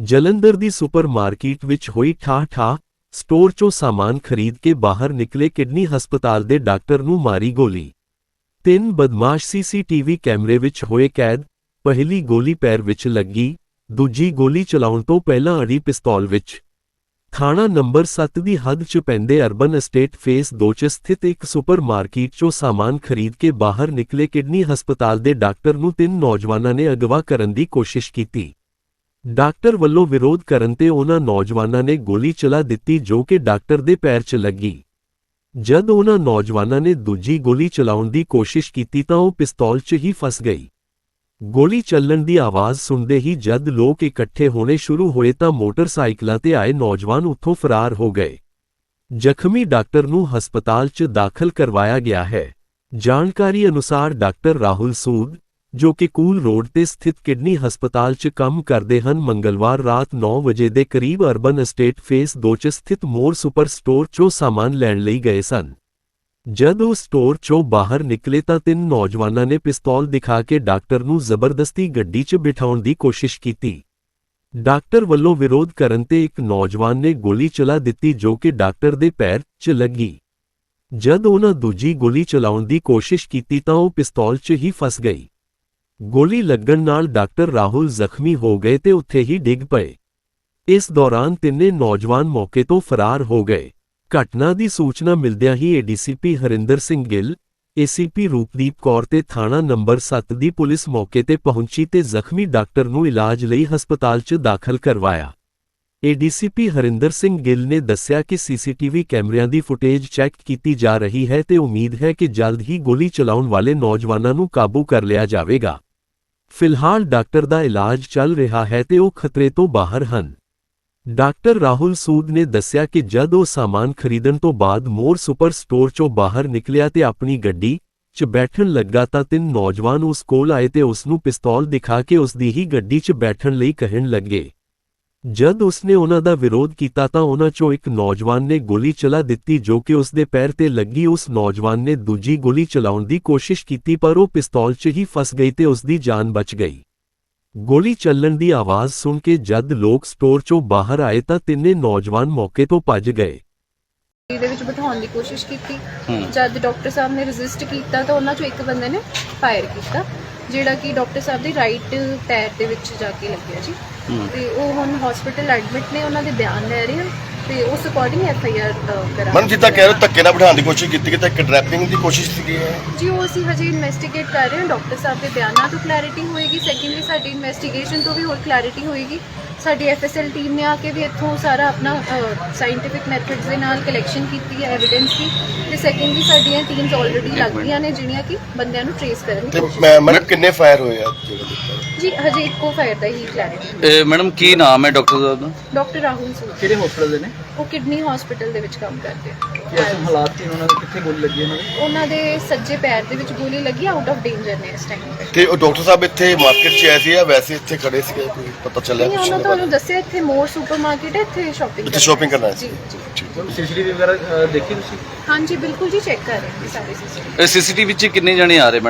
ਜਲੰਧਰ ਦੀ super market ਵਿੱਚ ਹੋਈ ਠਾਹ-ਠਾਹ store 'ਚੋਂ ਸਾਮਾਨ ਖਰੀਦ ਕੇ ਬਾਹਰ ਨਿਕਲੇ ਕਿਡਨੀ ਹਸਪਤਾਲ ਦੇ ਡਾਕਟਰ ਨੂੰ ਮਾਰੀ ਗੋਲੀ। ਤਿੰਨ ਬਦਮਾਸ਼ ਸੀਸੀਟੀਵੀ ਕੈਮਰੇ ਵਿੱਚ ਹੋਏ ਕੈਦ, ਪਹਿਲੀ ਗੋਲੀ ਪੈਰ ਵਿੱਚ ਲੱਗੀ, ਦੂਜੀ ਗੋਲੀ ਚਲਾਉਣ ਤੋਂ ਪਹਿਲਾਂ ਅੜੀ ਪਿਸਤੌਲ ਵਿੱਚ। ਥਾਣਾ ਨੰਬਰ 7 ਦੀ ਹੱਦ 'ਚ ਪੈਂਦੇ ਅਰਬਨ ਅਸਟੇਟ ਫੇਸ 2 'ਚ ਸਥਿਤ ਇੱਕ ਸੁਪਰਮਾਰਕੀਟ 'ਚੋਂ ਸਾਮਾਨ ਖਰੀਦ ਕੇ ਬਾਹਰ ਨਿਕਲੇ ਕਿਡਨੀ ਹਸਪਤਾਲ ਦੇ ਡਾਕਟਰ ਨੂੰ ਤਿੰਨ ਨੌਜਵਾਨਾਂ ਨੇ ਅਗਵਾ ਕਰਨ ਦੀ ਕੋਸ਼ਿਸ਼ ਕੀਤੀ। ਡਾਕਟਰ ਵੱਲੋਂ ਵਿਰੋਧ ਕਰਨ ਤੇ ਉਹਨਾਂ ਨੌਜਵਾਨਾਂ ਨੇ ਗੋਲੀ ਚਲਾ ਦਿੱਤੀ ਜੋ ਕਿ ਡਾਕਟਰ ਦੇ ਪੈਰ 'ਚ ਲੱਗੀ। ਜਦ ਉਹਨਾਂ ਨੌਜਵਾਨਾਂ ਨੇ ਦੂਜੀ ਗੋਲੀ ਚਲਾਉਣ ਦੀ ਕੋਸ਼ਿਸ਼ ਕੀਤੀ ਤਾਂ ਉਹ ਪਿਸਤੌਲ 'ਚ ਹੀ ਫਸ ਗਈ। ਗੋਲੀ ਚੱਲਣ ਦੀ ਆਵਾਜ਼ ਸੁਣਦੇ ਹੀ ਜਦ ਲੋਕ ਇਕੱਠੇ ਹੋਣੇ ਸ਼ੁਰੂ ਹੋਏ ਤਾਂ ਮੋਟਰਸਾਈਕਲਾਂ ਤੇ ਆਏ ਨੌਜਵਾਨ ਉੱਥੋਂ ਫਰਾਰ ਹੋ ਗਏ। ਜ਼ਖਮੀ ਡਾਕਟਰ ਨੂੰ ਹਸਪਤਾਲ 'ਚ ਦਾਖਲ ਕਰਵਾਇਆ ਗਿਆ ਹੈ। ਜਾਣਕਾਰੀ ਅਨੁਸਾਰ ਡਾਕਟਰ ਰਾਹੁਲ ਸੂਦ ਜੋ ਕਿ ਕੂਲ ਰੋਡ ਤੇ ਸਥਿਤ ਕਿਡਨੀ ਹਸਪਤਾਲ 'ਚ ਕੰਮ ਕਰਦੇ ਹਨ। ਮੰਗਲਵਾਰ ਰਾਤ 9 ਵਜੇ ਦੇ ਕਰੀਬ ਅਰਬਨ ਅਸਟੇਟ ਫੇਸ 2 'ਚ ਸਥਿਤ ਮੋਰ ਸੁਪਰ ਸਟੋਰ 'ਚੋਂ ਸਾਮਾਨ ਲੈਣ ਲਈ ਗਏ ਸਨ। ਜਦ ਉਹ ਸਟੋਰ 'ਚੋਂ ਬਾਹਰ ਨਿਕਲੇ ਤਾਂ ਤਿੰਨ ਨੌਜਵਾਨਾਂ ਨੇ ਪਿਸਤੌਲ ਦਿਖਾ ਕੇ ਡਾਕਟਰ ਨੂੰ ਜ਼ਬਰਦਸਤੀ ਗੱਡੀ 'ਚ ਬਿਠਾਉਣ ਦੀ ਕੋਸ਼ਿਸ਼ ਕੀਤੀ। ਡਾਕਟਰ ਵੱਲੋਂ ਵਿਰੋਧ ਕਰਨ ਤੇ ਇੱਕ ਨੌਜਵਾਨ ਨੇ ਗੋਲੀ ਚਲਾ ਦਿੱਤੀ ਜੋ ਕਿ ਡਾਕਟਰ ਦੇ ਪੈਰ 'ਚ ਲੱਗੀ। ਜਦ ਉਹਨਾਂ ਦੂਜੀ ਗੋਲੀ ਚਲਾਉਣ ਦੀ ਕੋਸ਼ਿਸ਼ ਕੀਤੀ ਤਾਂ ਉਹ ਪਿਸਤੌਲ 'ਚ ਹੀ ਫਸ ਗਈ। ਗੋਲੀ ਲੱਗਣ ਨਾਲ ਡਾਕਟਰ ਰਾਹੁਲ ਜ਼ਖਮੀ ਹੋ ਗਏ ਤੇ ਉੱਥੇ ਹੀ ਡਿੱਗ ਪਏ। ਇਸ ਦੌਰਾਨ ਤਿੰਨੇ ਨੌਜਵਾਨ ਮੌਕੇ ਤੋਂ ਫਰਾਰ ਹੋ ਗਏ। ਘਟਨਾ ਦੀ ਸੂਚਨਾ ਮਿਲਦਿਆਂ ਹੀ ਏਡੀਸੀਪੀ ਹਰਿੰਦਰ ਸਿੰਘ ਗਿੱਲ ਏਸੀਪੀ ਰੂਪਦੀਪ ਕੌਰ ਤੇ ਥਾਣਾ ਨੰਬਰ 7 ਦੀ ਪੁਲਿਸ ਮੌਕੇ ਤੇ ਪਹੁੰਚੀ ਤੇ ਜ਼ਖਮੀ ਡਾਕਟਰ ਨੂੰ ਇਲਾਜ ਲਈ ਹਸਪਤਾਲ 'ਚ ਦਾਖਲ ਕਰਵਾਇਆ। ਏਡੀਸੀਪੀ ਹਰਿੰਦਰ ਸਿੰਘ ਗਿੱਲ ਨੇ ਦੱਸਿਆ ਕਿ ਸੀਸੀਟੀਵੀ ਕੈਮਰਿਆਂ ਦੀ ਫੁਟੇਜ ਚੈੱਕ ਕੀਤੀ ਜਾ ਰਹੀ ਹੈ ਤੇ ਉਮੀਦ ਹੈ ਕਿ ਜਲਦ ਹੀ ਗੋਲੀ ਚਲਾਉਣ ਵਾਲੇ ਨੌਜਵਾਨਾਂ ਨੂੰ ਕਾਬੂ ਕਰ ਲਿਆ ਜਾਵੇਗਾ। ਫਿਲਹਾਲ ਡਾਕਟਰ ਦਾ ਇਲਾਜ ਚੱਲ ਰਿਹਾ ਹੈ ਤੇ ਉਹ ਖਤਰੇ ਤੋਂ ਬਾਹਰ ਹਨ। ਡਾਕਟਰ ਰਾਹੁਲ ਸੂਦ ਨੇ ਦੱਸਿਆ ਕਿ ਜਦ ਉਹ ਸਾਮਾਨ ਖਰੀਦਣ ਤੋਂ ਬਾਅਦ ਮੋਰ ਸੁਪਰ ਸਟੋਰ 'ਚੋਂ ਬਾਹਰ ਨਿਕਲਿਆ ਤੇ ਆਪਣੀ ਗੱਡੀ 'ਚ ਬੈਠਣ ਲੱਗਾ ਤਾਂ ਤਿੰਨ ਨੌਜਵਾਨ ਉਸ ਕੋਲ ਆਏ ਤੇ ਉਸ ਨੂੰ ਪਿਸਤੌਲ ਦਿਖਾ ਕੇ ਉਸ ਦੀ ਹੀ ਗੱਡੀ 'ਚ ਬੈਠਣ ਲਈ ਕਹਿਣ ਲੱਗੇ। ਜਦ ਉਸਨੇ ਉਹਨਾਂ ਦਾ ਵਿਰੋਧ ਕੀਤਾ ਤਾਂ ਉਹਨਾਂ 'ਚੋਂ ਇੱਕ ਨੌਜਵਾਨ ਨੇ ਗੋਲੀ ਚਲਾ ਦਿੱਤੀ ਜੋ ਕਿ ਉਸ ਦੇ ਪੈਰ ਤੇ ਲੱਗੀ ਉਸ ਨੌਜਵਾਨ ਨੇ ਦੂਜੀ ਗੋਲੀ ਚਲਾਉਣ ਦੀ ਕੋਸ਼ਿਸ਼ ਕੀਤੀ ਪਰ ਉਹ ਪਿਸਤੌਲ 'ਚ ਹੀ ਫਸ ਗਈ ਤੇ ਉਸ ਦੀ ਜਾਨ ਬਚ ਗਈ ਗੋਲੀ ਚੱਲਣ ਦੀ ਆਵਾਜ਼ ਸੁਣ ਕੇ ਜਦ ਲੋਕ ਸਟੋਰ 'ਚੋਂ ਬਾਹਰ ਆਏ ਤਾਂ ਤਿੰਨੇ ਨੌਜਵਾਨ ਮੌਕੇ ਤੋਂ ਭੱਜ ਗਏ ਦੇ ਵਿੱਚ ਬਿਠਾਉਣ ਦੀ ਕੋਸ਼ਿਸ਼ ਕੀਤੀ। ਜਦ ਡਾਕਟਰ ਸਾਹਿਬ ਨੇ ਰੈਜ਼ਿਸਟ ਕੀਤਾ ਤਾਂ ਉਹਨਾਂ ਚੋਂ ਇੱਕ ਬੰਦੇ ਨੇ ਫਾਇਰ ਕੀਤਾ ਜਿਹੜਾ ਕਿ ਡਾਕਟਰ ਸਾਹਿਬ ਦੀ ਰਾਈਟ ਪੈਰ ਦੇ ਵਿੱਚ ਜਾ ਕੇ ਲੱਗਿਆ ਜੀ। ਤੇ ਉਹ ਹੁਣ ਹਸਪੀਟਲ ਐਡਮਿਟ ਨੇ ਉਹਨਾਂ ਦੇ ਬਿਆਨ ਲੈ ਰਹੇ ਹਾਂ ਤੇ ਉਸ ਅਕੋਰਡਿੰਗ ਐਫ ਆਈ ਆਰ ਕਰਾਂਗੇ। ਮਨ ਜਿੱਦਾਂ ਕਹਿ ਰਹੇ ਹੋ, ਧੱਕੇ ਨਾਲ ਬਿਠਾਉਣ ਦੀ ਕੋਸ਼ਿਸ਼ ਕੀਤੀ ਕਿ ਤਾਂ ਕਿਡਨੈਪਿੰਗ ਦੀ ਕੋਸ਼ਿਸ਼ ਕੀਤੀ ਹੈ। ਜੀ ਉਹ ਅਸੀਂ ਹਜੇ ਇਨਵੈਸਟੀਗੇਟ ਕਰ ਰਹੇ ਹਾਂ ਡਾਕਟਰ ਸਾਹਿਬ ਦੇ ਬਿਆਨਾਂ ਤੋਂ ਕਲੈਰਿਟੀ ਹੋਏਗੀ। ਸੈਕੰਡਲੀ ਸਾਡੀ ਇਨਵੈਸਟੀਗੇਸ਼ਨ ਤੋਂ ਵੀ ਹੋਰ ਕਲੈਰਿਟੀ ਹੋਏਗੀ। ਸਾਡੀ ਐਫਐਸਐਲ ਟੀਮ ਨੇ ਆ ਕੇ ਵੀ ਇੱਥੋਂ ਸਾਰਾ ਆਪਣਾ ਸਾਇੰਟੀਫਿਕ ਮੈਥਡਸ ਦੇ ਨਾਲ ਕਲੈਕਸ਼ਨ ਕੀਤੀ ਹੈ ਐਵੀਡੈਂਸ ਦੀ। ਤੇ ਸੈਕੰਡਲੀ ਸਾਡੀਆਂ ਟੀਮਸ ਆਲਰੇਡੀ ਲੱਗ ਗਈਆਂ ਨੇ ਜਿਹੜੀਆਂ ਕਿ ਬੰਦਿਆਂ ਨੂੰ ਟ੍ਰੇਸ ਕਰਨ ਦੀ ਤੇ ਕੋਸ਼ਿਸ਼ ਮੈਂ ਮਨ ਕਿੰਨੇ ਫਾਇਰ ਹੋਏ ਆ? ਜੀ ਹਜੇ ਇੱਕੋ ਫਾਇਰ ਦਾ ਹੀ ਕਲੈਰਿਟੀ ਇਹ ਮੈਡਮ ਕੀ ਨਾਮ ਹੈ ਡਾਕਟਰ ਸਾਹਿਬ ਦਾ ਡਾਕਟਰ ਰਾਹੁਲ ਸੂਦ। ਕਿਹੜੇ ਹਸਪੀਟਲ ਦੇ ਨੇ? ਉਹ ਕਿਡਨੀ ਹਸਪੀਟਲ ਦੇ ਵਿੱਚ ਕੰਮ ਕਰਦੇ ਕੀ ਇਸ ਹਾਲਾਤ ਕੀ ਉਹਨਾਂ ਦੇ? ਕਿੱਥੇ ਗੋਲੀ ਲੱਗੀ ਉਹਨਾਂ ਦੀ? ਉਹਨਾਂ ਦੇ ਸੱਜੇ ਪੈਰ ਦੇ ਵਿੱਚ ਗੋਲੀ ਲੱਗੀ ਆਊਟ ਆਫ ਡੇਂਜਰ ਨੇ ਇਸ ਟਾਈਮ ਤੇ। ਤੇ ਉਹ ਡਾਕਟਰ ਸਾਹਿਬ ਇੱਥੇ ਮਾਰਕੀਟ 'ਚ ਆਏ ਸੀ ਜਾਂ ਵੈਸੇ ਇੱਥੇ ਖੜੇ ਸੀਗੇ? ਕੋਈ ਪਤਾ ਚੱਲਿਆ ਨਹੀਂ ਕੁਛ ਉਹਨਾਂ ਨਹੀਂ ਤੁਹਾਨੂੰ ਦੱਸਿਆ ਇੱਥੇ ਮੋਰ ਸੁਪਰਮਾਰਕਟ ਹੈ ਇੱਥੇ ਸ਼ਾਪਿੰਗ ਇੱਥੇ shopping ਕਰਨਾ ਹੈ। ਜੀ ਜੀ। ਸੀਸੀਟੀਵੀ ਵਗੈਰਾ ਅਹ, ਦੇਖੀ ਤੁਸੀਂ? ਹਾਂਜੀ ਬਿਲਕੁਲ ਜੀ ਚੈੱਕ ਕਰ ਰਹੇ ਹਾਂ ਜੀ ਸਾਰੇ ਸਿਸਟਮ ਸੀਸੀਟੀਵੀ 'ਚ ਕਿੰਨੇ ਜਣੇ ਆ ਰਹੇ ਮੈਡਮ?